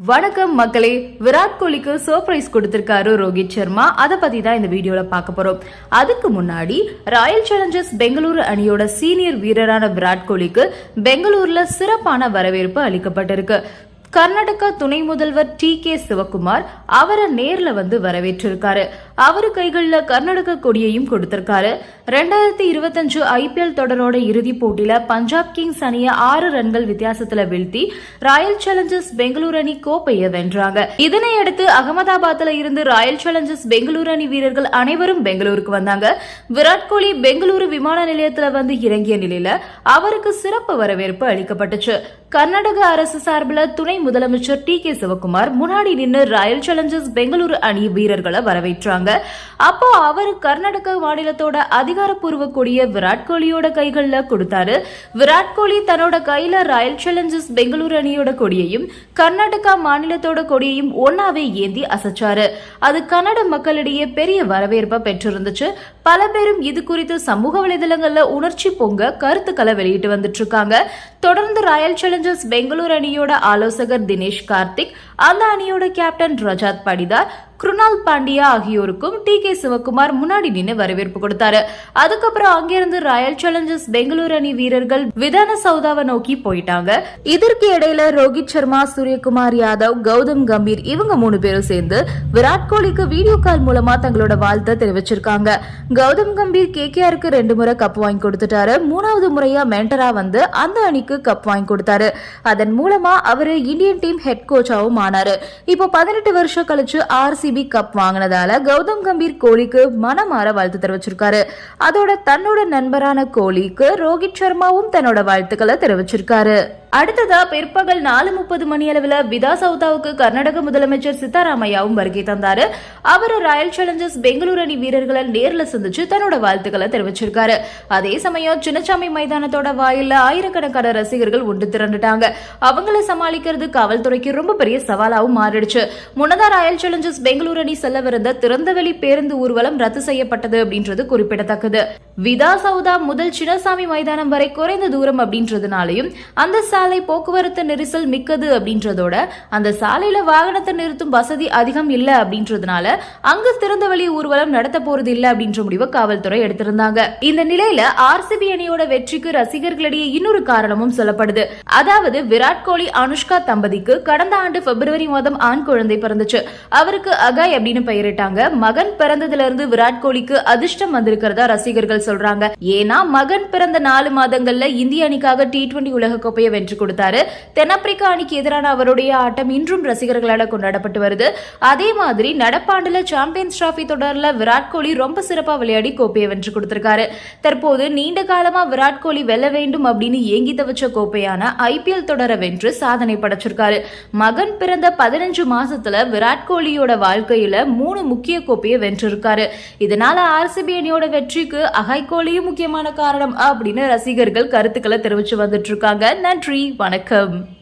வணக்கம் மக்களே. விராட் கோலிக்கு சர்ப்ரைஸ் கொடுத்திருக்காரு ரோஹித் சர்மா. அதை பத்தி தான் இந்த வீடியோல பார்க்க போறோம். அதுக்கு முன்னாடி ராயல் சேலஞ்சர்ஸ் பெங்களூரு அணியோட சீனியர் வீரரான விராட் கோலிக்கு பெங்களூர்ல சிறப்பான வரவேற்பு அளிக்கப்பட்டிருக்கு. கர்நாடகா துணை முதல்வர் டி கே சிவகுமார் அவரை நேர்ல வந்து வரவேற்றிருக்காரு. அவரு கைகளில் கர்நாடக கொடியையும் கொடுத்திருக்காரு. ரெண்டாயிரத்தி இருபத்தஞ்சு ஐபிஎல் தொடரோட இறுதிப் போட்டியில பஞ்சாப் கிங்ஸ் அணியை ஆறு ரன்கள் வித்தியாசத்துல வீழ்த்தி ராயல் சேலஞ்சர்ஸ் பெங்களூரு அணி கோப்பையை வென்றாங்க. இதனையடுத்து அகமதாபாத்ல இருந்து ராயல் சேலஞ்சர்ஸ் பெங்களூரு அணி வீரர்கள் அனைவரும் பெங்களூருக்கு வந்தாங்க. விராட் கோலி பெங்களூரு விமான நிலையத்துல வந்து இறங்கிய நிலையில அவருக்கு சிறப்பு வரவேற்பு அளிக்கப்பட்டுச்சு. கர்நாடக அரசு சார்பில் துணை முதலமைச்சர் டி கே சிவகுமார் முன்னாடி நின்று ராயல் சேலஞ்சர்ஸ் பெங்களூரு அணி வீரர்களை வரவேற்றாங்க. அப்போ அவர் கர்நாடக மாநிலத்தோட அதிகாரப்பூர்வ கொடிய விராட் கோலியோட கைகள்ல கொடுத்தாரு. விராட் கோலி தன்னோட கையில ராயல் சேலஞ்சர்ஸ் பெங்களூரு அணியோட கொடியையும் கர்நாடகா மாநிலத்தோட கொடியையும் ஒன்னாவே ஏந்தி அசைச்சாரு. அது கன்னட மக்களிடையே பெரிய வரவேற்பை பெற்றிருந்துச்சு. பல பேரும் இது குறித்து சமூக வலைதளங்கள்ல உணர்ச்சி பொங்க கருத்துக்களை வெளியிட்டு வந்துட்டு இருக்காங்க தொடர்ந்து ராயல் சேலஞ்சர்ஸ் பெங்களூரு அணியோட ஆலோசகர் தினேஷ் கார்த்திக் அந்த அணியோட கேப்டன் ரஜாத் படிதார் குருணால் பாண்டியா ஆகியோருக்கும் டி கே சிவகுமார் முன்னாடி நின்று வரவேற்பு கொடுத்தாரு. அதுக்கப்புறம் அங்கிருந்து ராயல் சேலஞ்சர்ஸ் பெங்களூரு அணி வீரர்கள் விதான சௌதாவை நோக்கி போயிட்டாங்க. இதற்கு இடையில ரோஹித் சர்மா சூரியகுமார் யாதவ் கௌதம் கம்பீர் இவங்க மூணு பேரும் சேர்ந்து விராட் கோலிக்கு வீடியோ கால் மூலமா தங்களோட வாழ்த்தை தெரிவிச்சிருக்காங்க. கௌதம் கம்பீர் கே கேஆருக்கு ரெண்டு முறை கப் வாங்கி கொடுத்துட்டாரு. மூணாவது முறையா மென்டரா வந்து அந்த அணிக்கு கப் வாங்கி கொடுத்தாரு. அதன் மூலமா அவரு இந்தியன் டீம் ஹெட் கோச்சாவும் ஆனாரு. இப்போ பதினெட்டு வருஷம் கழிச்சு ஆர்சிபி கப் வாங்கினதால கௌதம் கம்பீர் கோலிக்கு மனமாற வாழ்த்து தெரிவிச்சிருக்காரு. அதோட தன்னோட நண்பரான கோலிக்கு ரோஹித் சர்மாவும் தன்னோட வாழ்த்துக்களை தெரிவிச்சிருக்காரு. அடுத்ததா பிற்பகல் நாலு முப்பது மணி அளவுல விதா சவுதாவுக்கு கர்நாடக முதலமைச்சர் சித்தாராமையாவும் வருகை தந்தாரு. அவர் ராயல் சேலஞ்சர்ஸ் பெங்களூரு அணி வீரர்களை நேரில் சந்திச்சு தன்னோட வாழ்த்துக்களை தெரிவிச்சிருக்காரு. அதே சமயம் சின்னசாமி மைதானத்தோட வாயில ஆயிரக்கணக்கான ரசிகர்கள் ஒன்று திரண்டுட்டாங்க. அவங்கள சமாளிக்கிறது காவல்துறைக்கு ரொம்ப பெரிய சவாலாகவும் மாறிடுச்சு. முன்னதா ராயல் சேலஞ்சர்ஸ் பெங்களூரு அணி செல்லவிருந்த திறந்தவெளி பேருந்து ஊர்வலம் ரத்து செய்யப்பட்டது அப்படின்றது குறிப்பிடத்தக்கது. விதா சவுதா முதல் சின்னசாமி மைதானம் வரை குறைந்த தூரம் அப்படின்றதுனாலையும் அந்த சாலை போக்குவரத்து நெரிசல் மிக்கது அப்படின்றதோட அந்த சாலையில வாகனத்தை நிறுத்தும் வசதி அதிகம் இல்ல அப்படின்றதுனால அங்கு வழி ஊர்வலம் நடத்த போறது இல்ல அப்படின்ற முடிவை காவல்துறை எடுத்திருந்தாங்க. இந்த நிலையில ஆர்சிபி அணியோட வெற்றிக்கு ரசிகர்களிடையே இன்னொரு காரணமும் சொல்லப்படுது. அதாவது விராட் கோலி அனுஷ்கா தம்பதிக்கு கடந்த ஆண்டு பிப்ரவரி மாதம் ஆண் குழந்தை பிறந்துச்சு. அவருக்கு அகாய் அப்படின்னு பெயரிட்டாங்க. மகன் பிறந்ததுல இருந்து விராட் கோலிக்கு அதிர்ஷ்டம் வந்திருக்கிறதா ரசிகர்கள் சொல்றாங்க. ஏன்னா மகன் பிறந்த நாலு மாதங்கள்ல இந்திய அணிக்காக டி டுவெண்டி உலக கோப்பையை வென்று கொடுத்தாரு. தென்னாப்பிரிக்கா அணிக்கு எதிரான அவருடைய ஆட்டம் இன்றும் ரசிகர்களால் கொண்டாடப்பட்டு வருது. அதே மாதிரி நடப்பாண்டுல சாம்பியன்ஸ் டிராபி தொடர்ல விராட் கோலி ரொம்ப சிறப்பா விளையாடி கோப்பையை வென்று கொடுத்திருக்காரு. தற்போது நீண்ட காலமா விராட் கோலி வெல்ல வேண்டும் அப்படின்னு ஏங்கி தவச்ச கோப்பையான ஐபிஎல் தொடரை வென்று சாதனை படைச்சிருக்காரு. மகன் பிறந்த பதினஞ்சு மாசத்துல விராட் கோலியோட வாழ்க்கையில மூணு முக்கிய கோப்பையை வென்றிருக்காரு. இதனால ஆர்சிபி அணியோட வெற்றிக்கு அகாய் வைகோலியும் முக்கியமான காரணம் அப்படின்னு ரசிகர்கள் கருத்துக்களை தெரிவிச்சு வந்துட்டு இருக்காங்க. நன்றி வணக்கம்.